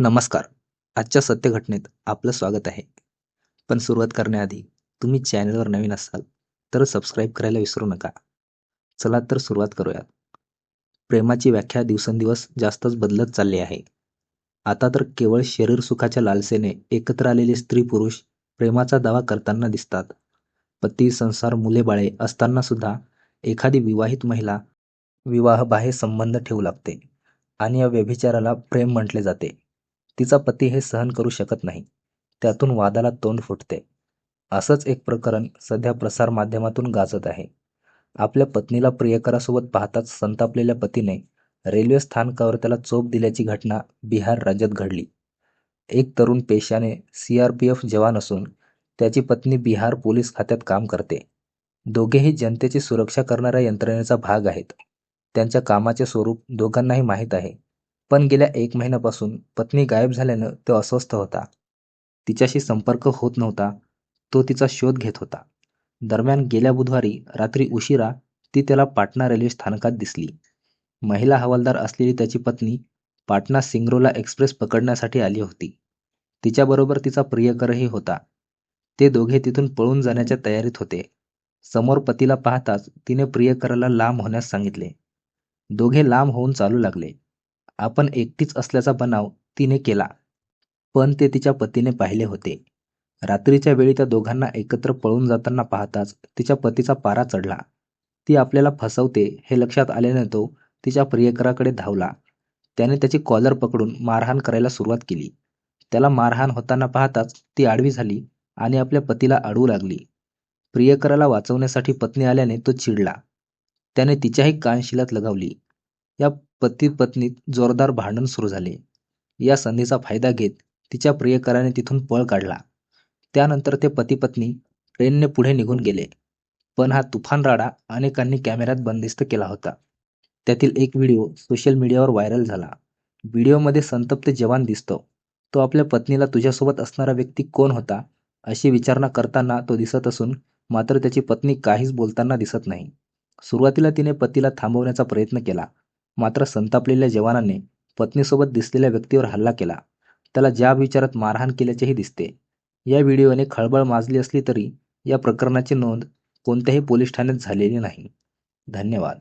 नमस्कार. आजच्या सत्य घटनेत आपलं स्वागत आहे. पण सुरुवात करण्याआधी तुम्ही चॅनलवर नवीन असाल तर सबस्क्राईब करायला विसरू नका. चला तर सुरुवात करूयात. प्रेमाची व्याख्या दिवसेंदिवस जास्तच बदलत चालली आहे. आता तर केवळ शरीर सुखाच्या लालसेने एकत्र आलेले स्त्री पुरुष प्रेमाचा दावा करताना दिसतात. पती संसार मुले बाळे असताना सुद्धा एखादी विवाहित महिला विवाहबाह्य संबंध ठेवू लागते आणि या व्यभिचाराला प्रेम म्हटले जाते. तिचा पती हे सहन करू शकत नाही. त्यातून वादाला तोंड फुटते. असंच एक प्रकरण सध्या प्रसारमाध्यमातून गाजत आहे. आपल्या पत्नीला प्रियकरासोबत पाहताच संतापलेल्या पतीने रेल्वे स्थानकावर त्याला चोप दिल्याची घटना बिहार राज्यात घडली. एक तरुण पेशाने सी आर पी एफ जवान असून त्याची पत्नी बिहार पोलीस खात्यात काम करते. दोघेही जनतेची सुरक्षा करणाऱ्या यंत्रणेचा भाग आहेत. त्यांच्या कामाचे स्वरूप दोघांनाही माहीत आहे. पण गेल्या एक महिन्यापासून पत्नी गायब झाल्यानं तो अस्वस्थ होता. तिच्याशी संपर्क होत नव्हता. तो तिचा शोध घेत होता. दरम्यान गेल्या बुधवारी रात्री उशिरा ती त्याला पाटणा रेल्वे स्थानकात दिसली. महिला हवालदार असलेली त्याची पत्नी पाटणा सिंगरोला एक्सप्रेस पकडण्यासाठी आली होती. तिच्याबरोबर तिचा प्रियकरही होता. ते दोघे तिथून पळून जाण्याच्या तयारीत होते. समोर पतीला पाहताच तिने प्रियकराला लांब होण्यास सांगितले. दोघे लांब होऊन चालू लागले. आपण एकटीच असल्याचा बनाव तिने केला. पण ते तिच्या पतीने पाहिले होते. रात्रीच्या वेळी त्या दोघांना एकत्र पळून जाताना पाहताच तिच्या पतीचा पारा चढला. ती आपल्याला फसवते हे लक्षात आल्याने तो तिच्या प्रियकराकडे धावला. त्याने त्याची कॉलर पकडून मारहाण करायला सुरुवात केली. त्याला मारहाण होताना पाहताच ती आडवी झाली आणि आपल्या पतीला अडवू लागली. प्रियकराला वाचवण्यासाठी पत्नी आल्याने तो चिडला. त्याने तिच्याही कानशिलात लगावली. या पती पत्नीत जोरदार भांडण सुरू झाले. या संधीचा फायदा घेत तिच्या प्रियकराने तिथून पळ काढला. त्यानंतर ते पती पत्नी ट्रेनने पुढे निघून गेले. पण हा तुफान राडा अनेकांनी कॅमेऱ्यात बंदिस्त केला होता. त्यातील एक व्हिडिओ सोशल मीडियावर व्हायरल झाला. व्हिडिओमध्ये संतप्त जवान दिसतो. तो आपल्या पत्नीला तुझ्यासोबत असणारा व्यक्ती कोण होता अशी विचारणा करताना तो दिसत असून मात्र त्याची पत्नी काहीच बोलताना दिसत नाही. सुरुवातीला तिने पतीला थांबवण्याचा प्रयत्न केला. मात्र संतापलेल्या जवानाने पत्नीसोबत दिसलेल्या व्यक्तीवर हल्ला केला. त्याला ज्या विचारात मारहाण केल्याचेही दिसते. या व्हिडिओने खळबळ माजली असली तरी या प्रकरणाची नोंद कोणत्याही पोलीस ठाण्यात झालेली नाही. धन्यवाद.